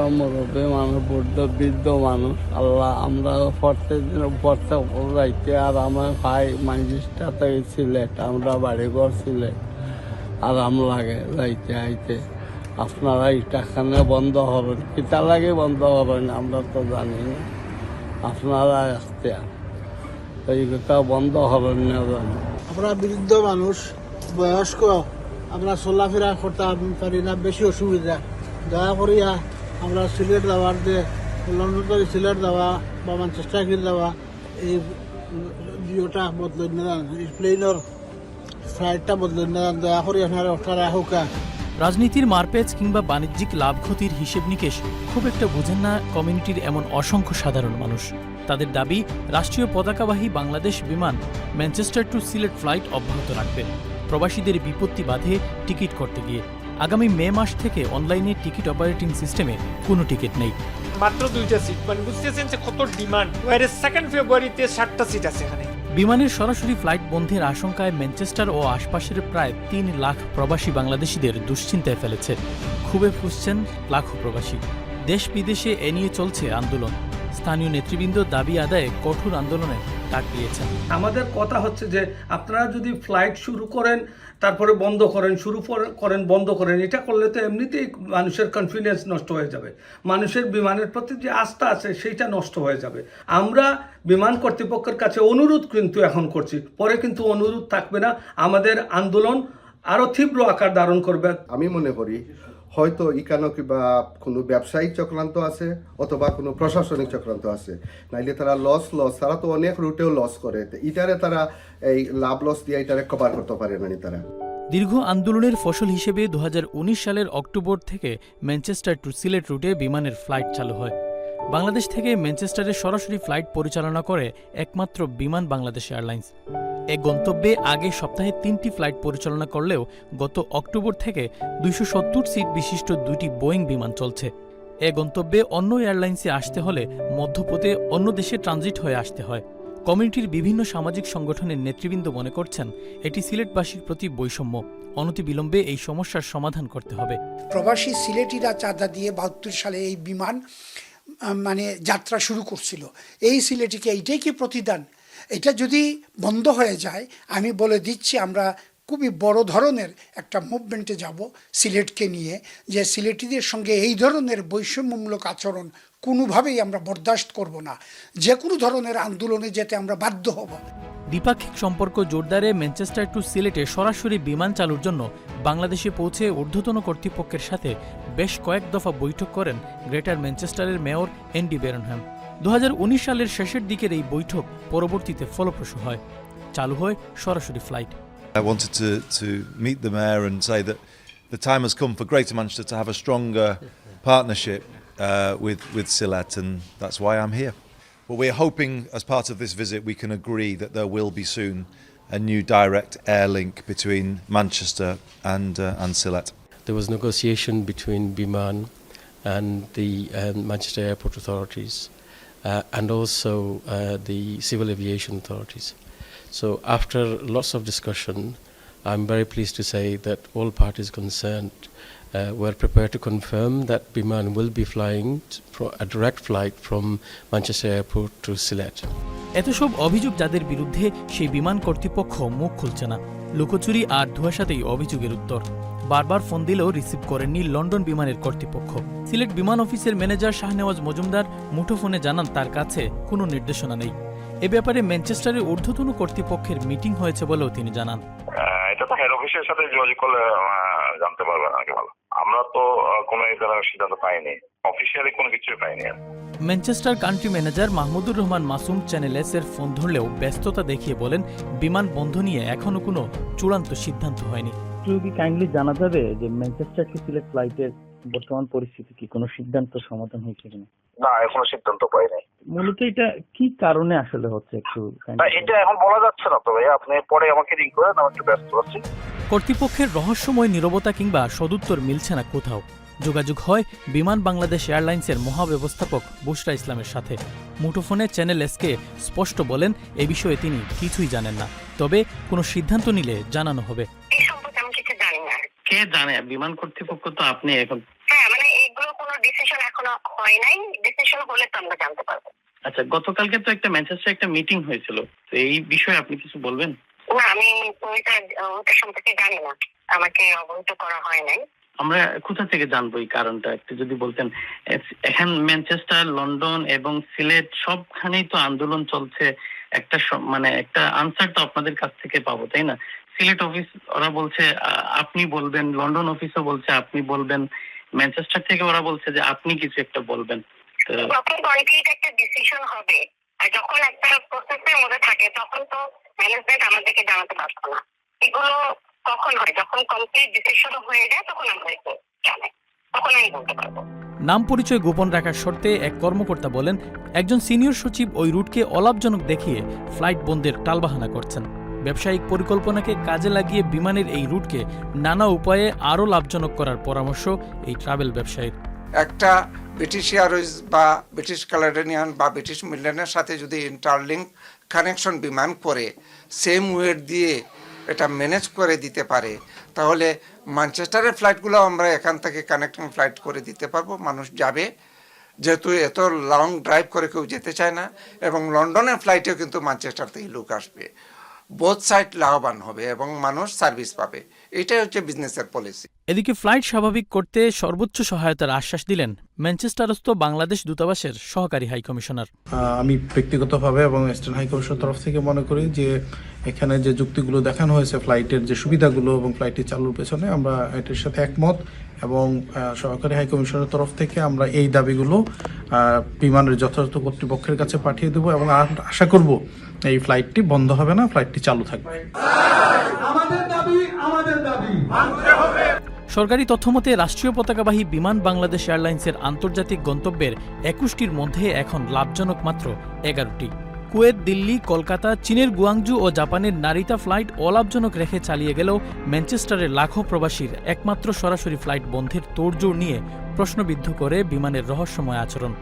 আমরা মুরব্বী মানুষ, বুদ্ধ, বৃদ্ধ মানুষ। আল্লাহ আমরা প্রত্যেক দিন প্রত্যেক আর আমার ভাই মাইজিস্টাতে সিলেট আমরা বাড়িঘর সিলেট আরাম লাগে যাইতে আইতে। আপনারা ইটাখানে বন্ধ হবেন কিতা লাগে বন্ধ হবেন, আমরা তো জানি না। আপনারা আসতে এই কথা বন্ধ হবেন না জানি। আমরা বৃদ্ধ মানুষ, বয়স্ক, আমরা চলাফেরা করতে পারি না, বেশি অসুবিধা। দয়া করিয়া আমরা সিলেট যাওয়ার যে লন্ডন থেকে সিলেট যাওয়া বা ম্যানচেস্টার গিয়ে যাওয়া, এই জিওটা বদলই না প্লেনের ফ্লাইটটা যান দয়া করি আপনারা রাজনীতির মারপ্যাচ কিংবা বাণিজ্যিক লাভ ক্ষতির হিসেব নিকেশ খুব একটা বুঝেন না কমিউনিটির এমন অসংখ্য সাধারণ মানুষ। তাদের দাবি, রাষ্ট্রীয় পতাকাবাহী বাংলাদেশ বিমান ম্যানচেস্টার টু সিলেট ফ্লাইট অব্যাহত রাখবে। প্রবাসীদের বিপত্তি বাধে টিকিট করতে গিয়ে। আগামী মে মাস থেকে অনলাইনে টিকিট অপারেটিং সিস্টেমে কোনো টিকিট নেই। মাত্র দুইটা সিট মানে বুঝতেছেন যে কত ডিমান্ড ওয়ারে সেকেন্ড ফেব্রুয়ারিতে ষাটটা সিট আছে এখানে। বিমানের সরাসরি ফ্লাইট বন্ধের আশঙ্কায় ম্যানচেস্টার ও আশপাশের প্রায় তিন লাখ প্রবাসী বাংলাদেশিদের দুশ্চিন্তায় ফেলেছে। খুবই ফুসছেন লাখো প্রবাসী। দেশ বিদেশে এ নিয়ে চলছে আন্দোলন। স্থানীয় নেতৃবৃন্দ দাবি আদায়ে কঠোর আন্দোলনে ডাক দিয়েছেন। আমাদের কথা হচ্ছে যে আপনারা যদি ফ্লাইট শুরু করেন তারপরে বন্ধ করেন শুরু কর- করেন বন্ধ করেন এটা করলে তো এমনিতেই মানুষের কনফিডেন্স নষ্ট হয়ে যাবে। মানুষের বিমানের প্রতি যে আস্থা আছে সেইটা নষ্ট হয়ে যাবে। আমরা বিমান কর্তৃপক্ষের কাছে অনুরোধ কিন্তু এখন করছি। পরে কিন্তু অনুরোধ থাকবে না। আমাদের আন্দোলন আরও তীব্র আকার ধারণ করবে। আমি মনে করি হয়তো ইকানো কিবা কোনো ব্যবসায়িক চক্রান্ত আছে অথবা কোনো প্রশাসনিক চক্রান্ত আছে। নাইলে তারা লস লস তারা তো অনেক রুটেও লস করে। ইটারে তারা এই লাভ লস দিয়ে এটারে কভার করতে পারে না তারা দীর্ঘ আন্দোলনের ফসল হিসেবে দু হাজার উনিশ সালের অক্টোবর থেকে ম্যানচেস্টার টু সিলেট রুটে বিমানের ফ্লাইট চালু হয়। বাংলাদেশ থেকে ম্যানচেস্টারে সরাসরি ফ্লাইট পরিচালনা করে একমাত্র বিমান বাংলাদেশ এয়ারলাইন্স। এ গন্তব্যে আগে সপ্তাহে তিনটি ফ্লাইট পরিচালনা করলেও গত অক্টোবর থেকে দুইশো সত্তর সিট বিশিষ্ট দুইটি বোয়িং বিমান চলছে। এ গন্তব্যে অন্য এয়ারলাইন্সে আসতে হলে মধ্যপথে অন্য দেশে ট্রানজিট হয়ে আসতে হয়। কমিউনিটির বিভিন্ন সামাজিক সংগঠনের নেতৃবৃন্দ মনে করছেন, এটি সিলেটবাসীর প্রতি বৈষম্য। অনতিবিলম্বে এই সমস্যার সমাধান করতে হবে। প্রবাসী সিলেটিরা চাঁদা দিয়ে বাহাত্তর সালে এই বিমান মানে যাত্রা শুরু করছিল। এই সিলেটিকে এইটাই কি প্রতিদান? এটা যদি বন্ধ হয়ে যায়, আমি বলে দিচ্ছি আমরা খুবই বড় ধরনের একটা মুভমেন্টে যাব সিলেটকে নিয়ে, যে সিলেটিদের সঙ্গে এই ধরনের বৈষম্যমূলক আচরণ কোনোভাবেই আমরা বরদাস্ত করব না। যে কোনো ধরনের আন্দোলনে যেতে আমরা বাধ্য হব। দ্বিপাক্ষিক সম্পর্ক জোরদারে ম্যানচেস্টার টু সিলেটে সরাসরি বিমান চালুর জন্য বাংলাদেশে পৌঁছে ঊর্ধ্বতন কর্তৃপক্ষের সাথে বেশ কয়েক দফা বৈঠক করেন গ্রেটার ম্যানচেস্টারের মেয়র এন্ডি বেরনহ্যাম দু সালের শেষের দিকের এই বৈঠক পরবর্তীতে ফলপ্রসূ হয় চালু হয় সরাসরি flight I wanted to, to meet the mayor and say that the time has come for Greater Manchester to have a stronger partnership uh, with, with Silat, and that's why I'm here. But we're hoping, as part of this visit, we can agree that there will be soon a new direct air link between Manchester and, uh, and Silat. There was negotiation between Biman and the um, Manchester Airport authorities uh, And also uh, the civil aviation authorities. So, after lots of discussion, I'm very pleased to say that all parties concerned uh, were prepared to confirm that Biman will be flying a direct flight from Manchester Airport to Sylhet. এত সব অভিযোগ যাদের বিরুদ্ধে সেই বিমান কর্তৃপক্ষ মুখ খুলছে না লুকোচুরি আর ধোয়াশাতেই অভিযোগের উত্তর বারবার ফোন দিলেও রিসিভ করেননি লন্ডন বিমানের কর্তৃপক্ষ। সিলেট বিমান অফিসের ম্যানেজার শাহনেওয়াজ মজুমদার মুঠোফোনে জানান তার কাছে কোনো নির্দেশনা নেই। এ ব্যাপারে ম্যানচেস্টারের ঊর্ধ্বতন কর্তৃপক্ষের মিটিং হয়েছে বলেও তিনি জানান। এটা তো হেড অফিসের সাথে যোগাযোগ করলে জানতে পারবেন আগে ভালো। আমরা তো কোনো এই ধরনের সিদ্ধান্ত পাইনি। অফিসিয়ালি কোনো কিছুই পাইনি Manchester country manager Mahmudur Rahman Masum channel S এর ফোন ধরলেও ব্যস্ততা দেখিয়ে বলেন বিমান বন্ধ নিয়ে এখনও কোনো চূড়ান্ত সিদ্ধান্ত হয়নি। একটু কি কাইন্ডলি জানা যাবে যে ম্যানচেস্টার টু সিলেট ফ্লাইটের বর্তমান পরিস্থিতি কি? কোনো সিদ্ধান্ত সমাধান হয়েছে কিনা? না এখনও সিদ্ধান্ত পাইনি মূলত এটা কি কারণে আসলে হচ্ছে একটু এটা এখন বলা যাচ্ছে না তো ভাই আপনি পরে আমাকে রিং করেন আমি একটু ব্যস্ত আছি। কর্তৃপক্ষের রহস্যময় নীরবতা কিংবা সদুত্তর মিলছে না কোথাও। যোগাযোগ হয় বিমান বাংলাদেশ এয়ারলাইন্সের মহাব্যবস্থাপক বুশরা ইসলামের সাথে। মুঠোফোনে চ্যানেল এসকে স্পষ্ট বলেন এ বিষয়ে তিনি কিছুই জানেন না। তবে কোনো সিদ্ধান্ত নিলে জানানো হবে। না বিমান কর্তৃপক্ষ তো আপনি এখন হ্যাঁ মানে এইগুলো কোনো ডিসিশন এখনও এখনও হয় নাই। ডিসিশন হলে তো আমরা জানতে পারব। আচ্ছা গতকালকে তো একটা ম্যানচেস্টারে একটা মিটিং হয়েছিল। তো এই বিষয়ে আপনি কিছু বলবেন? না আমি ওইটা ওইটা সম্পর্কে জানি না। আমাকে অবহিত করা হয় নাই। আমরা কোথা থেকে জানব এই কারণটা? একটু যদি বলতেন এখন ম্যানচেস্টার লন্ডন এবং সিলেট সবখানেই তো আন্দোলন চলছে। একটা মানে একটা আনসার তো আপনাদের কাছ থেকে পাবো তাই না? সিলেট অফিস ওরা বলছে আপনি বলবেন লন্ডন অফিসও বলছে আপনি বলবেন। ম্যানচেস্টার থেকে ওরা বলছে যে আপনি কিছু একটা বলবেন। তো কনক্রিট একটা ডিসিশন হবে। আর যখন একটা প্রসেসের মধ্যে থাকে তখন তো ম্যানেজমেন্ট আমাদেরকে জানাতে পারতো না। এগুলো কখন হয়? যখন কমপ্লিট ডিসিশন হয়ে যায় তখন আমাদেরকে জানায় তখন আমি বলতে পারব। নাম পরিচয় গোপন রাখার শর্তে এক কর্মকর্তা বলেন একজন সিনিয়র সচিব ওই রুটকে অলাভজনক দেখিয়ে ফ্লাইট বন্ধের টালবাহানা করছেন। ব্যবসায়িক পরিকল্পনাকে কাজে লাগিয়ে বিমানের এই রুটকে নানা উপায়ে আরও লাভজনক করার পরামর্শ এই ট্রাভেল ব্যবসায়ীর। একটা ব্রিটিশ এয়ারওয়েজ বা ব্রিটিশ ক্যালেডোনিয়ান বা ব্রিটিশ মিডল্যান্ডের সাথে যদি ইন্টারলিঙ্ক কানেকশন বিমান করে সেম ওয়েট দিয়ে এটা ম্যানেজ করে দিতে পারে, তাহলে ম্যানচেস্টারের ফ্লাইটগুলো আমরা এখান থেকে কানেক্টিং ফ্লাইট করে দিতে পারব, মানুষ যাবে। যেহেতু এত লং ড্রাইভ করে কেউ যেতে চায় না, এবং লন্ডনের ফ্লাইটেও কিন্তু ম্যানচেস্টার থেকে লোক আসবে। বোথ সাইড লাভবান হবে এবং মানুষ সার্ভিস পাবে। এটাই হচ্ছে বিজনেসের পলিসি এদিকে ফ্লাইট স্বাভাবিক করতে সর্বোচ্চ সহায়তার আশ্বাস দিলেন ম্যানচেস্টারস্থ বাংলাদেশ দূতাবাসের সহকারী হাইকমিশনার আমি ব্যক্তিগতভাবে এবং ওয়েস্টার্ন হাই কমিশনের তরফ থেকে মনে করি যে এখানে যে যুক্তিগুলো দেখানো হয়েছে ফ্লাইটের যে সুবিধাগুলো এবং ফ্লাইটটি চালুর পেছনে আমরা এটির সাথে একমত এবং সহকারী হাই কমিশনের তরফ থেকে আমরা এই দাবিগুলো বিমানের যথাযথ কর্তৃপক্ষের কাছে পাঠিয়ে দেবো এবং আশা করব এই ফ্লাইটটি বন্ধ হবে না ফ্লাইটটি চালু থাকবে। সরকারি তথ্যমতে রাষ্ট্রীয় পতাকাবাহী বিমান বাংলাদেশ এয়ারলাইন্সের আন্তর্জাতিক গন্তব্যের একুশটির মধ্যে এখন লাভজনক মাত্র এগারোটি। কুয়েত দিল্লি কলকাতা চীনের গুয়াংজু ও জাপানের নারিতা ফ্লাইট অলাভজনক রেখে চালিয়ে গেলেও ম্যানচেস্টারের লাখো প্রবাসীর একমাত্র সরাসরি ফ্লাইট বন্ধের তোড়জোড় নিয়ে প্রশ্নবিদ্ধ করে বিমানের রহস্যময় আচরণ।